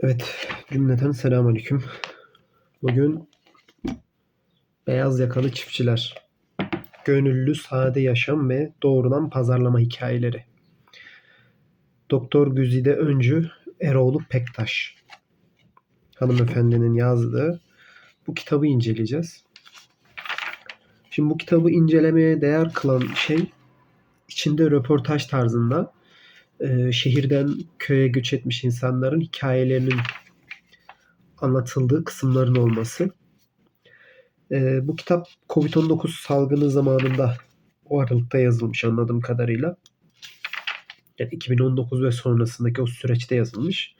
Evet, cümleten selamünaleyküm. Bugün beyaz yakalı çiftçiler, gönüllü sade yaşam ve doğrudan pazarlama hikayeleri. Doktor Güzide Öncü, Eroğlu Pektaş hanımefendinin yazdığı bu kitabı inceleyeceğiz. Şimdi bu kitabı incelemeye değer kılan şey içinde röportaj tarzında e, şehirden köye göç etmiş insanların hikayelerinin anlatıldığı kısımların olması. E, bu kitap Covid-19 salgını zamanında o aralıkta yazılmış anladığım kadarıyla. Yani 2019 ve sonrasındaki o süreçte yazılmış.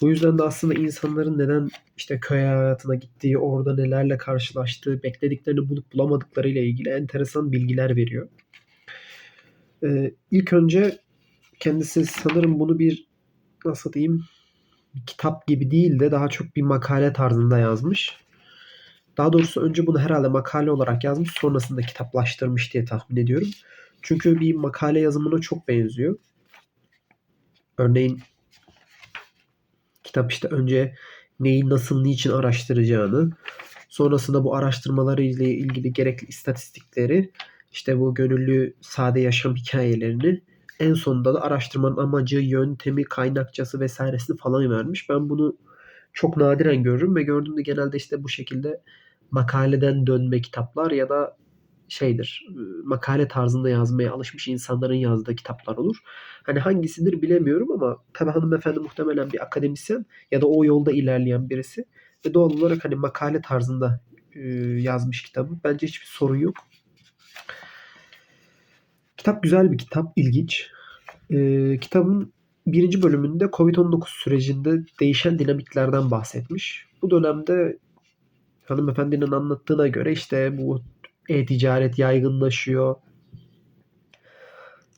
Bu yüzden de aslında insanların neden işte köy hayatına gittiği, orada nelerle karşılaştığı, beklediklerini bulup bulamadıkları ile ilgili enteresan bilgiler veriyor. Ee, ilk önce kendisi sanırım bunu bir nasıl diyeyim kitap gibi değil de daha çok bir makale tarzında yazmış. Daha doğrusu önce bunu herhalde makale olarak yazmış sonrasında kitaplaştırmış diye tahmin ediyorum. Çünkü bir makale yazımına çok benziyor. Örneğin kitap işte önce neyi nasıl niçin araştıracağını sonrasında bu araştırmaları ile ilgili gerekli istatistikleri işte bu gönüllü sade yaşam hikayelerini en sonunda da araştırmanın amacı, yöntemi, kaynakçası vesairesini falan vermiş. Ben bunu çok nadiren görürüm ve gördüğümde genelde işte bu şekilde makaleden dönme kitaplar ya da şeydir makale tarzında yazmaya alışmış insanların yazdığı kitaplar olur. Hani hangisidir bilemiyorum ama tabii hanımefendi muhtemelen bir akademisyen ya da o yolda ilerleyen birisi ve doğal olarak hani makale tarzında yazmış kitabı. Bence hiçbir sorun yok. Kitap güzel bir kitap, ilginç. Ee, kitabın birinci bölümünde Covid-19 sürecinde değişen dinamiklerden bahsetmiş. Bu dönemde hanımefendinin anlattığına göre işte bu e-ticaret yaygınlaşıyor.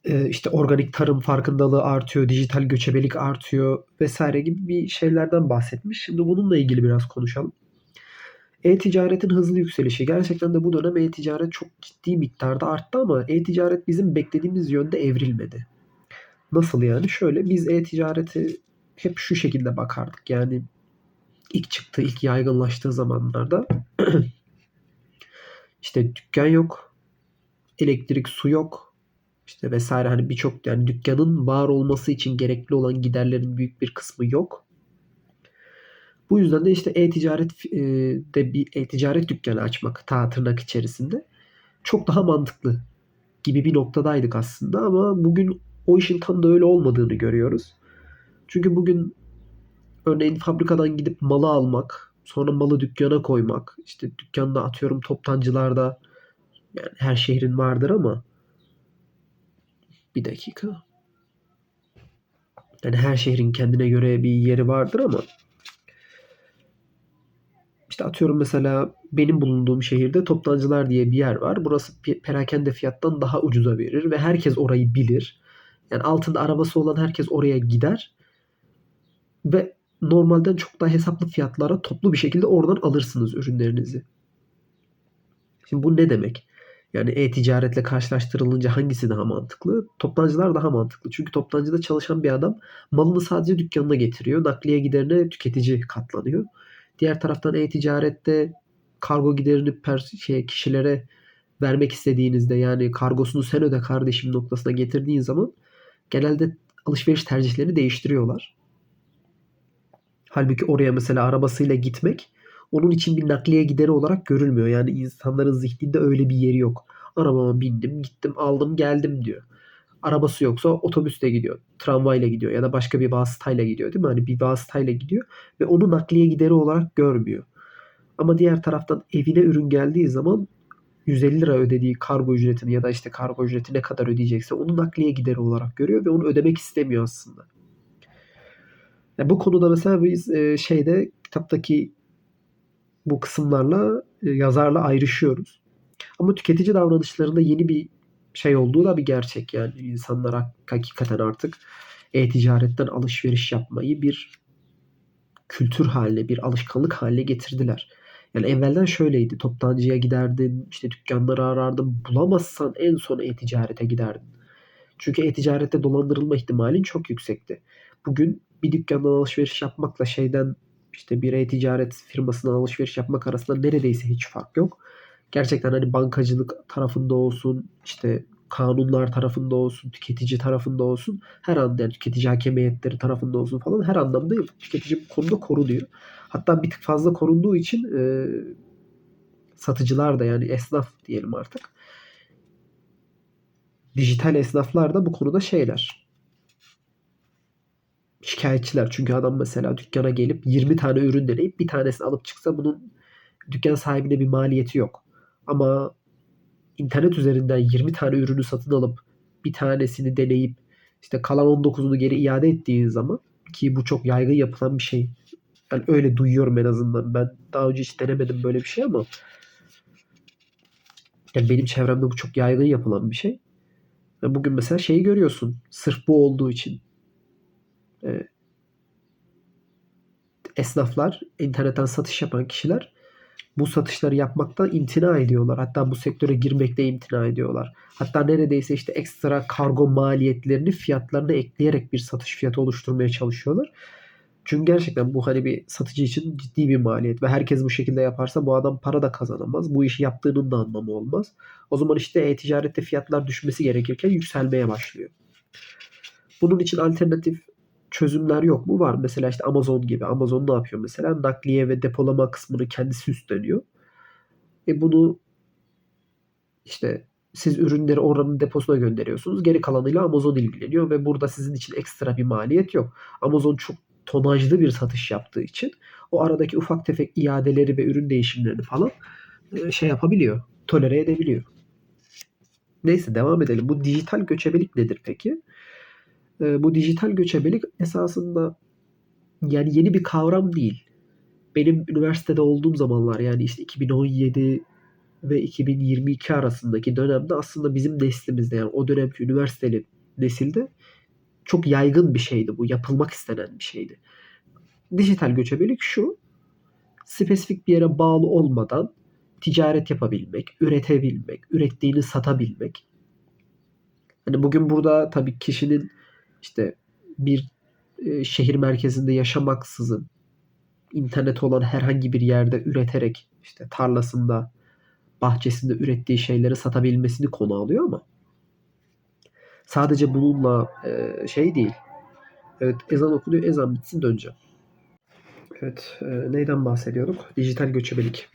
Ee, işte organik tarım farkındalığı artıyor, dijital göçebelik artıyor vesaire gibi bir şeylerden bahsetmiş. Şimdi bununla ilgili biraz konuşalım. E-ticaretin hızlı yükselişi. Gerçekten de bu dönem e-ticaret çok ciddi miktarda arttı ama e-ticaret bizim beklediğimiz yönde evrilmedi. Nasıl yani? Şöyle biz e-ticareti hep şu şekilde bakardık. Yani ilk çıktığı, ilk yaygınlaştığı zamanlarda işte dükkan yok, elektrik, su yok, işte vesaire hani birçok yani dükkanın var olması için gerekli olan giderlerin büyük bir kısmı yok. Bu yüzden de işte e-ticaret e, de bir e-ticaret dükkanı açmak ta tırnak içerisinde çok daha mantıklı gibi bir noktadaydık aslında ama bugün o işin tam da öyle olmadığını görüyoruz. Çünkü bugün örneğin fabrikadan gidip malı almak, sonra malı dükkana koymak, işte dükkanda atıyorum toptancılarda yani her şehrin vardır ama bir dakika. Yani her şehrin kendine göre bir yeri vardır ama işte atıyorum mesela benim bulunduğum şehirde toptancılar diye bir yer var. Burası perakende fiyattan daha ucuza verir ve herkes orayı bilir. Yani altında arabası olan herkes oraya gider ve normalden çok daha hesaplı fiyatlara toplu bir şekilde oradan alırsınız ürünlerinizi. Şimdi bu ne demek? Yani e-ticaretle karşılaştırılınca hangisi daha mantıklı? Toptancılar daha mantıklı. Çünkü toptancıda çalışan bir adam malını sadece dükkanına getiriyor. Nakliye giderine tüketici katlanıyor. Diğer taraftan e-ticarette kargo giderini per, şey, kişilere vermek istediğinizde yani kargosunu sen öde kardeşim noktasına getirdiğin zaman genelde alışveriş tercihlerini değiştiriyorlar. Halbuki oraya mesela arabasıyla gitmek onun için bir nakliye gideri olarak görülmüyor. Yani insanların zihninde öyle bir yeri yok. Arabama bindim, gittim, aldım, geldim diyor. Arabası yoksa otobüsle gidiyor, tramvayla gidiyor ya da başka bir vasıtayla gidiyor değil mi? Hani bir vasıtayla gidiyor ve onu nakliye gideri olarak görmüyor. Ama diğer taraftan evine ürün geldiği zaman 150 lira ödediği kargo ücretini ya da işte kargo ücreti ne kadar ödeyecekse onu nakliye gideri olarak görüyor ve onu ödemek istemiyor aslında. Yani bu konuda mesela biz e, şeyde kitaptaki bu kısımlarla e, yazarla ayrışıyoruz. Ama tüketici davranışlarında yeni bir şey olduğu da bir gerçek. Yani insanlar hakikaten artık e-ticaretten alışveriş yapmayı bir kültür haline, bir alışkanlık haline getirdiler. Yani evvelden şöyleydi. Toptancıya giderdin, işte dükkanları arardın. Bulamazsan en son e-ticarete giderdin. Çünkü e-ticarette dolandırılma ihtimalin çok yüksekti. Bugün bir dükkandan alışveriş yapmakla şeyden işte bir e-ticaret firmasından alışveriş yapmak arasında neredeyse hiç fark yok. Gerçekten hani bankacılık tarafında olsun, işte kanunlar tarafında olsun, tüketici tarafında olsun, her anda yani tüketici hakem heyetleri tarafında olsun falan her anlamda tüketici bu konuda korunuyor. Hatta bir tık fazla korunduğu için e, satıcılar da yani esnaf diyelim artık. Dijital esnaflar da bu konuda şeyler. Şikayetçiler. Çünkü adam mesela dükkana gelip 20 tane ürün deneyip bir tanesini alıp çıksa bunun dükkan sahibine bir maliyeti yok. Ama internet üzerinden 20 tane ürünü satın alıp bir tanesini deneyip işte kalan 19'unu geri iade ettiğin zaman ki bu çok yaygın yapılan bir şey. Yani öyle duyuyorum en azından. Ben daha önce hiç denemedim böyle bir şey ama yani benim çevremde bu çok yaygın yapılan bir şey. Ve bugün mesela şeyi görüyorsun. Sırf bu olduğu için e, esnaflar, internetten satış yapan kişiler bu satışları yapmaktan imtina ediyorlar. Hatta bu sektöre girmekte imtina ediyorlar. Hatta neredeyse işte ekstra kargo maliyetlerini fiyatlarına ekleyerek bir satış fiyatı oluşturmaya çalışıyorlar. Çünkü gerçekten bu hani bir satıcı için ciddi bir maliyet ve herkes bu şekilde yaparsa bu adam para da kazanamaz. Bu işi yaptığının da anlamı olmaz. O zaman işte e-ticarette fiyatlar düşmesi gerekirken yükselmeye başlıyor. Bunun için alternatif çözümler yok mu? Var. Mesela işte Amazon gibi. Amazon ne yapıyor mesela? Nakliye ve depolama kısmını kendisi üstleniyor. E bunu işte siz ürünleri oranın deposuna gönderiyorsunuz. Geri kalanıyla Amazon ilgileniyor ve burada sizin için ekstra bir maliyet yok. Amazon çok tonajlı bir satış yaptığı için o aradaki ufak tefek iadeleri ve ürün değişimlerini falan e, şey yapabiliyor. Tolere edebiliyor. Neyse devam edelim. Bu dijital göçebelik nedir peki? E, bu dijital göçebelik esasında yani yeni bir kavram değil. Benim üniversitede olduğum zamanlar yani işte 2017 ve 2022 arasındaki dönemde aslında bizim neslimizde yani o dönemki üniversiteli nesilde çok yaygın bir şeydi bu. Yapılmak istenen bir şeydi. Dijital göçebelik şu. Spesifik bir yere bağlı olmadan ticaret yapabilmek, üretebilmek, ürettiğini satabilmek. Hani bugün burada tabii kişinin işte bir e, şehir merkezinde yaşamaksızın internet olan herhangi bir yerde üreterek işte tarlasında, bahçesinde ürettiği şeyleri satabilmesini konu alıyor ama sadece bununla e, şey değil. Evet ezan okunuyor. Ezan bitsin döneceğim. Evet e, neyden bahsediyorduk? Dijital göçebelik.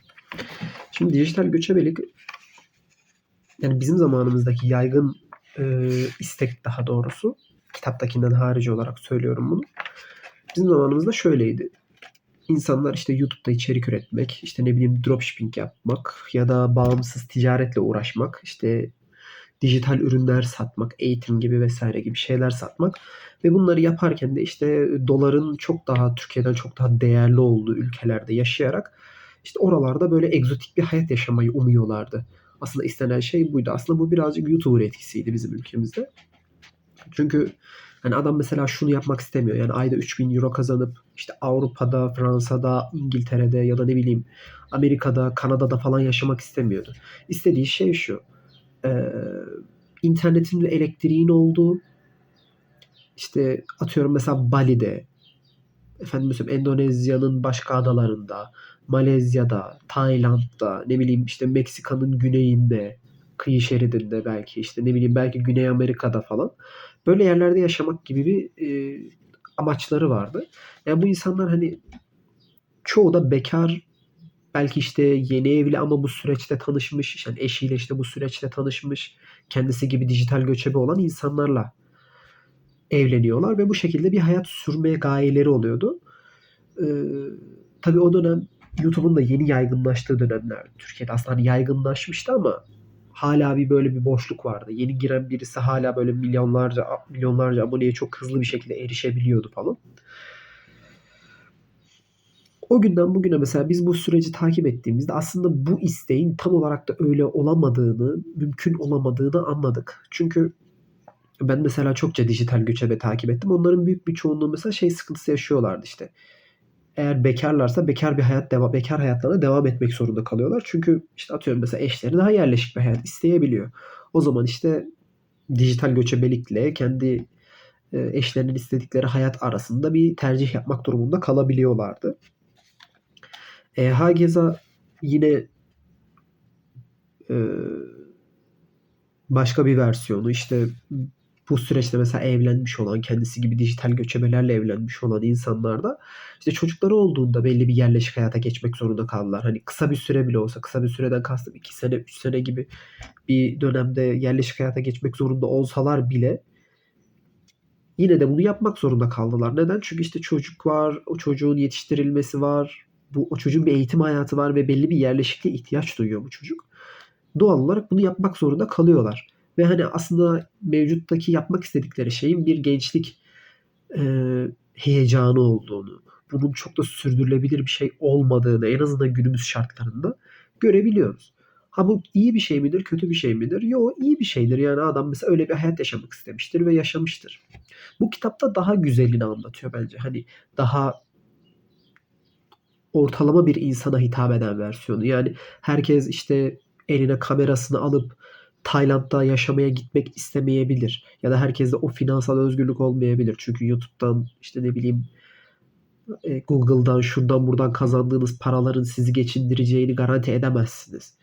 Şimdi dijital göçebelik yani bizim zamanımızdaki yaygın e, istek daha doğrusu kitaptakinden harici olarak söylüyorum bunu. Bizim zamanımızda şöyleydi. İnsanlar işte YouTube'da içerik üretmek, işte ne bileyim dropshipping yapmak ya da bağımsız ticaretle uğraşmak, işte dijital ürünler satmak, eğitim gibi vesaire gibi şeyler satmak ve bunları yaparken de işte doların çok daha Türkiye'den çok daha değerli olduğu ülkelerde yaşayarak işte oralarda böyle egzotik bir hayat yaşamayı umuyorlardı. Aslında istenen şey buydu. Aslında bu birazcık YouTuber etkisiydi bizim ülkemizde. Çünkü hani adam mesela şunu yapmak istemiyor. Yani ayda 3000 euro kazanıp işte Avrupa'da, Fransa'da, İngiltere'de ya da ne bileyim Amerika'da, Kanada'da falan yaşamak istemiyordu. İstediği şey şu e, internetin ve elektriğin olduğu işte atıyorum mesela Bali'de efendim mesela Endonezya'nın başka adalarında Malezya'da, Tayland'da, ne bileyim işte Meksika'nın güneyinde, kıyı şeridinde belki işte ne bileyim belki Güney Amerika'da falan böyle yerlerde yaşamak gibi bir e, amaçları vardı. Yani bu insanlar hani çoğu da bekar belki işte yeni evli ama bu süreçte tanışmış, yani eşiyle işte bu süreçte tanışmış, kendisi gibi dijital göçebe olan insanlarla evleniyorlar ve bu şekilde bir hayat sürmeye gayeleri oluyordu. Ee, tabii o dönem YouTube'un da yeni yaygınlaştığı dönemler. Türkiye'de aslında hani yaygınlaşmıştı ama hala bir böyle bir boşluk vardı. Yeni giren birisi hala böyle milyonlarca milyonlarca aboneye çok hızlı bir şekilde erişebiliyordu falan o günden bugüne mesela biz bu süreci takip ettiğimizde aslında bu isteğin tam olarak da öyle olamadığını, mümkün olamadığını anladık. Çünkü ben mesela çokça dijital göçebe takip ettim. Onların büyük bir çoğunluğu mesela şey sıkıntısı yaşıyorlardı işte. Eğer bekarlarsa bekar bir hayat devam, bekar hayatlarına devam etmek zorunda kalıyorlar. Çünkü işte atıyorum mesela eşleri daha yerleşik bir hayat isteyebiliyor. O zaman işte dijital göçebelikle kendi e, eşlerinin istedikleri hayat arasında bir tercih yapmak durumunda kalabiliyorlardı. E, Hakeza yine e, başka bir versiyonu işte bu süreçte mesela evlenmiş olan, kendisi gibi dijital göçebelerle evlenmiş olan insanlar da işte çocukları olduğunda belli bir yerleşik hayata geçmek zorunda kaldılar. Hani kısa bir süre bile olsa, kısa bir süreden kastım 2 sene, 3 sene gibi bir dönemde yerleşik hayata geçmek zorunda olsalar bile yine de bunu yapmak zorunda kaldılar. Neden? Çünkü işte çocuk var, o çocuğun yetiştirilmesi var, bu o çocuğun bir eğitim hayatı var ve belli bir yerleşikliğe ihtiyaç duyuyor bu çocuk. Doğal olarak bunu yapmak zorunda kalıyorlar. Ve hani aslında mevcuttaki yapmak istedikleri şeyin bir gençlik e, heyecanı olduğunu, bunun çok da sürdürülebilir bir şey olmadığını en azından günümüz şartlarında görebiliyoruz. Ha bu iyi bir şey midir, kötü bir şey midir? Yo iyi bir şeydir. Yani adam mesela öyle bir hayat yaşamak istemiştir ve yaşamıştır. Bu kitapta daha güzelini anlatıyor bence. Hani daha ortalama bir insana hitap eden versiyonu. Yani herkes işte eline kamerasını alıp Tayland'da yaşamaya gitmek istemeyebilir. Ya da herkeste o finansal özgürlük olmayabilir. Çünkü YouTube'dan işte ne bileyim e, Google'dan şuradan buradan kazandığınız paraların sizi geçindireceğini garanti edemezsiniz.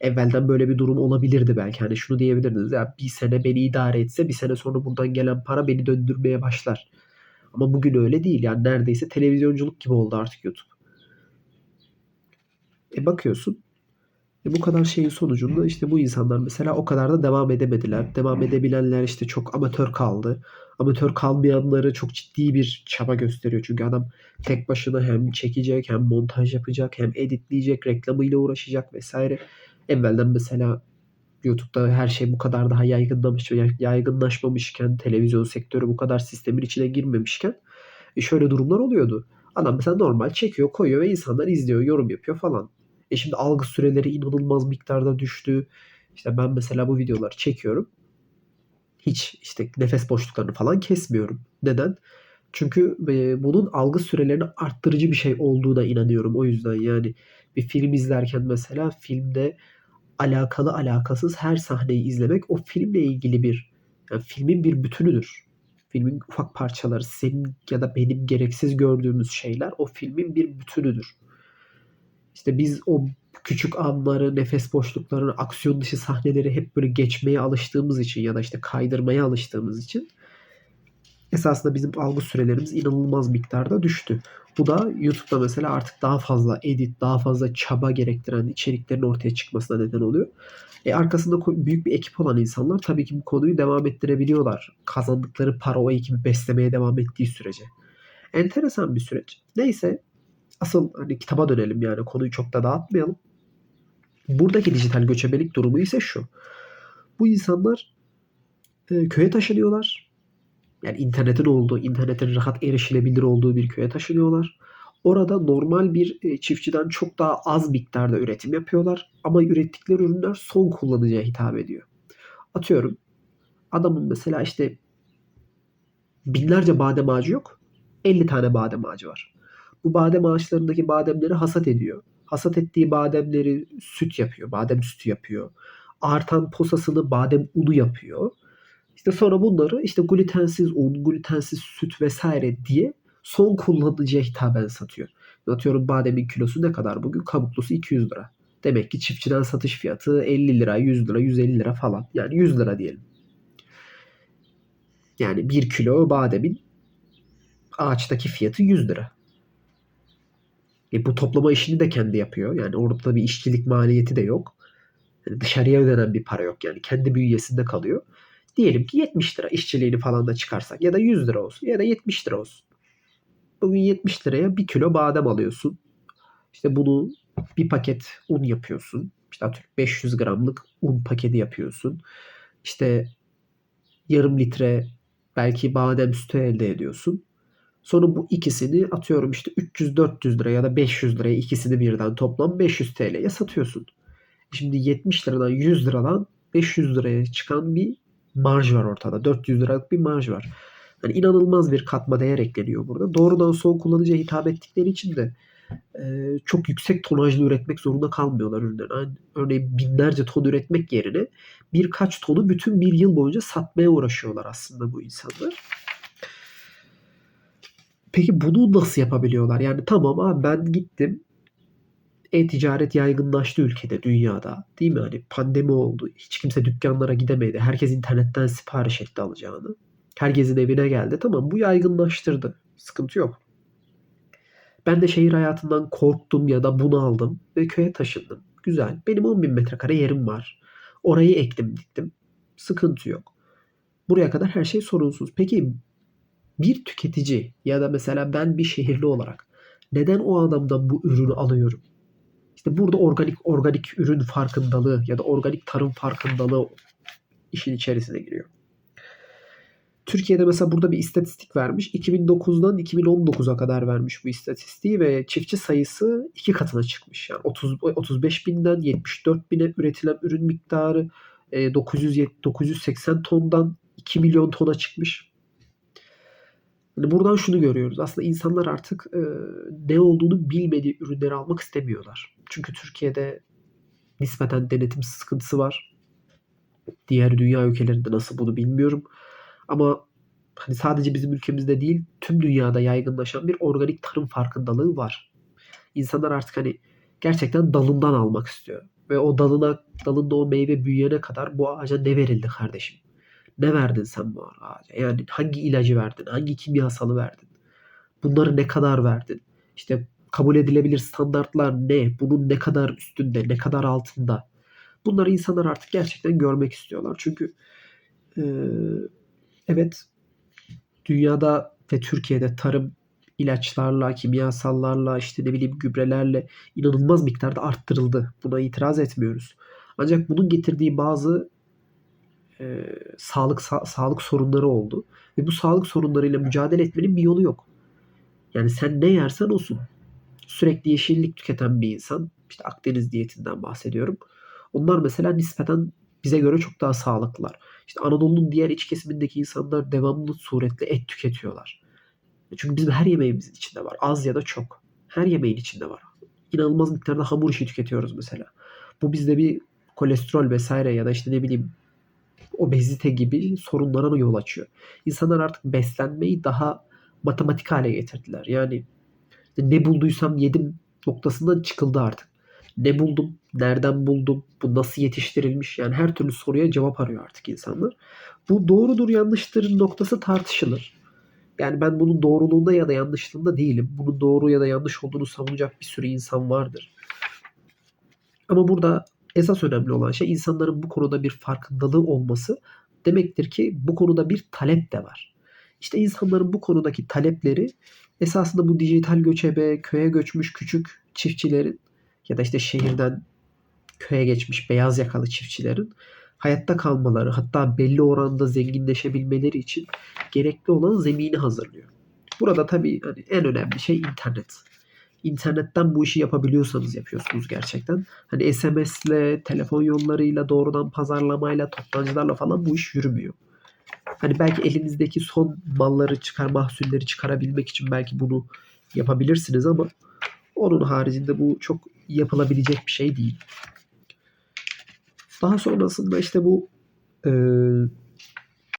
Evvelden böyle bir durum olabilirdi belki. Hani şunu diyebilirdiniz ya bir sene beni idare etse bir sene sonra buradan gelen para beni döndürmeye başlar. Ama bugün öyle değil. Yani neredeyse televizyonculuk gibi oldu artık YouTube. E bakıyorsun e bu kadar şeyin sonucunda işte bu insanlar mesela o kadar da devam edemediler. Devam edebilenler işte çok amatör kaldı. Amatör kalmayanları çok ciddi bir çaba gösteriyor. Çünkü adam tek başına hem çekecek hem montaj yapacak hem editleyecek, reklamıyla uğraşacak vesaire. Evvelden mesela YouTube'da her şey bu kadar daha yaygınlamış yaygınlaşmamışken, televizyon sektörü bu kadar sistemin içine girmemişken e şöyle durumlar oluyordu. Adam mesela normal çekiyor, koyuyor ve insanlar izliyor, yorum yapıyor falan. E şimdi algı süreleri inanılmaz miktarda düştü. İşte ben mesela bu videoları çekiyorum. Hiç işte nefes boşluklarını falan kesmiyorum. Neden? Çünkü e, bunun algı sürelerini arttırıcı bir şey olduğuna inanıyorum. O yüzden yani bir film izlerken mesela filmde alakalı alakasız her sahneyi izlemek o filmle ilgili bir yani filmin bir bütünüdür. Filmin ufak parçaları, senin ya da benim gereksiz gördüğümüz şeyler o filmin bir bütünüdür. İşte biz o küçük anları, nefes boşluklarını, aksiyon dışı sahneleri hep böyle geçmeye alıştığımız için ya da işte kaydırmaya alıştığımız için esasında bizim algı sürelerimiz inanılmaz miktarda düştü. Bu da YouTube'da mesela artık daha fazla edit, daha fazla çaba gerektiren içeriklerin ortaya çıkmasına neden oluyor. E arkasında büyük bir ekip olan insanlar tabii ki bu konuyu devam ettirebiliyorlar. Kazandıkları para o ekibi beslemeye devam ettiği sürece. Enteresan bir süreç. Neyse asıl hani kitaba dönelim yani konuyu çok da dağıtmayalım. Buradaki dijital göçebelik durumu ise şu. Bu insanlar e, köye taşınıyorlar. Yani internetin olduğu, internetin rahat erişilebilir olduğu bir köye taşınıyorlar. Orada normal bir e, çiftçiden çok daha az miktarda üretim yapıyorlar. Ama ürettikleri ürünler son kullanıcıya hitap ediyor. Atıyorum adamın mesela işte binlerce badem ağacı yok. 50 tane badem ağacı var. Bu badem ağaçlarındaki bademleri hasat ediyor. Hasat ettiği bademleri süt yapıyor. Badem sütü yapıyor. Artan posasını badem unu yapıyor. İşte sonra bunları işte glutensiz un, glutensiz süt vesaire diye son kullanıcıya hitaben satıyor. Atıyorum bademin kilosu ne kadar bugün? Kabuklusu 200 lira. Demek ki çiftçiden satış fiyatı 50 lira, 100 lira, 150 lira falan. Yani 100 lira diyelim. Yani 1 kilo bademin ağaçtaki fiyatı 100 lira. E, bu toplama işini de kendi yapıyor. Yani orada bir işçilik maliyeti de yok. Yani dışarıya ödenen bir para yok. Yani kendi bünyesinde kalıyor. Diyelim ki 70 lira işçiliğini falan da çıkarsak ya da 100 lira olsun ya da 70 lira olsun. Bugün 70 liraya bir kilo badem alıyorsun. İşte bunu bir paket un yapıyorsun. İşte 500 gramlık un paketi yapıyorsun. İşte yarım litre belki badem sütü elde ediyorsun. Sonra bu ikisini atıyorum işte 300-400 lira ya da 500 liraya ikisini birden toplam 500 TL'ye satıyorsun. Şimdi 70 liradan 100 liradan 500 liraya çıkan bir marj var ortada. 400 liralık bir marj var. Yani inanılmaz bir katma değer ekleniyor burada. Doğrudan son kullanıcıya hitap ettikleri için de e, çok yüksek tonajlı üretmek zorunda kalmıyorlar ürünleri. Yani örneğin binlerce ton üretmek yerine birkaç tonu bütün bir yıl boyunca satmaya uğraşıyorlar aslında bu insanlar. Peki bunu nasıl yapabiliyorlar? Yani tamam abi ben gittim. E-ticaret yaygınlaştı ülkede, dünyada. Değil mi? Hani pandemi oldu. Hiç kimse dükkanlara gidemedi. Herkes internetten sipariş etti alacağını. Herkesin evine geldi. Tamam bu yaygınlaştırdı. Sıkıntı yok. Ben de şehir hayatından korktum ya da bunu aldım ve köye taşındım. Güzel. Benim 10 bin metrekare yerim var. Orayı ektim diktim. Sıkıntı yok. Buraya kadar her şey sorunsuz. Peki bir tüketici ya da mesela ben bir şehirli olarak neden o adamdan bu ürünü alıyorum? İşte burada organik organik ürün farkındalığı ya da organik tarım farkındalığı işin içerisine giriyor. Türkiye'de mesela burada bir istatistik vermiş. 2009'dan 2019'a kadar vermiş bu istatistiği ve çiftçi sayısı iki katına çıkmış. Yani 30, 35 binden 74 bine üretilen ürün miktarı 900, 980 tondan 2 milyon tona çıkmış. Yani buradan şunu görüyoruz. Aslında insanlar artık e, ne olduğunu bilmediği ürünleri almak istemiyorlar. Çünkü Türkiye'de nispeten denetim sıkıntısı var. Diğer dünya ülkelerinde nasıl bunu bilmiyorum. Ama hani sadece bizim ülkemizde değil tüm dünyada yaygınlaşan bir organik tarım farkındalığı var. İnsanlar artık hani gerçekten dalından almak istiyor. Ve o dalına, dalında o meyve büyüyene kadar bu ağaca ne verildi kardeşim? Ne verdin sen bu ağaca? Yani hangi ilacı verdin? Hangi kimyasalı verdin? Bunları ne kadar verdin? İşte kabul edilebilir standartlar ne? Bunun ne kadar üstünde, ne kadar altında? Bunları insanlar artık gerçekten görmek istiyorlar. Çünkü evet dünyada ve Türkiye'de tarım ilaçlarla, kimyasallarla, işte ne bileyim gübrelerle inanılmaz miktarda arttırıldı. Buna itiraz etmiyoruz. Ancak bunun getirdiği bazı e, sağlık sa- sağlık sorunları oldu ve bu sağlık sorunlarıyla mücadele etmenin bir yolu yok. Yani sen ne yersen olsun. Sürekli yeşillik tüketen bir insan, işte Akdeniz diyetinden bahsediyorum. Onlar mesela nispeten bize göre çok daha sağlıklılar. İşte Anadolu'nun diğer iç kesimindeki insanlar devamlı suretle et tüketiyorlar. Çünkü bizim her yemeğimizin içinde var. Az ya da çok. Her yemeğin içinde var. İnanılmaz miktarda hamur işi tüketiyoruz mesela. Bu bizde bir kolesterol vesaire ya da işte ne bileyim obezite gibi sorunlara yol açıyor. İnsanlar artık beslenmeyi daha matematik hale getirdiler. Yani ne bulduysam yedim noktasından çıkıldı artık. Ne buldum? Nereden buldum? Bu nasıl yetiştirilmiş? Yani her türlü soruya cevap arıyor artık insanlar. Bu doğrudur yanlıştır noktası tartışılır. Yani ben bunun doğruluğunda ya da yanlışlığında değilim. Bunun doğru ya da yanlış olduğunu savunacak bir sürü insan vardır. Ama burada esas önemli olan şey insanların bu konuda bir farkındalığı olması demektir ki bu konuda bir talep de var. İşte insanların bu konudaki talepleri esasında bu dijital göçebe, köye göçmüş küçük çiftçilerin ya da işte şehirden köye geçmiş beyaz yakalı çiftçilerin hayatta kalmaları hatta belli oranda zenginleşebilmeleri için gerekli olan zemini hazırlıyor. Burada tabii hani en önemli şey internet. İnternetten bu işi yapabiliyorsanız yapıyorsunuz gerçekten. Hani SMS'le, telefon yollarıyla, doğrudan pazarlamayla, toptancılarla falan bu iş yürümüyor. Hani belki elinizdeki son malları çıkar, mahsulleri çıkarabilmek için belki bunu yapabilirsiniz ama onun haricinde bu çok yapılabilecek bir şey değil. Daha sonrasında işte bu e,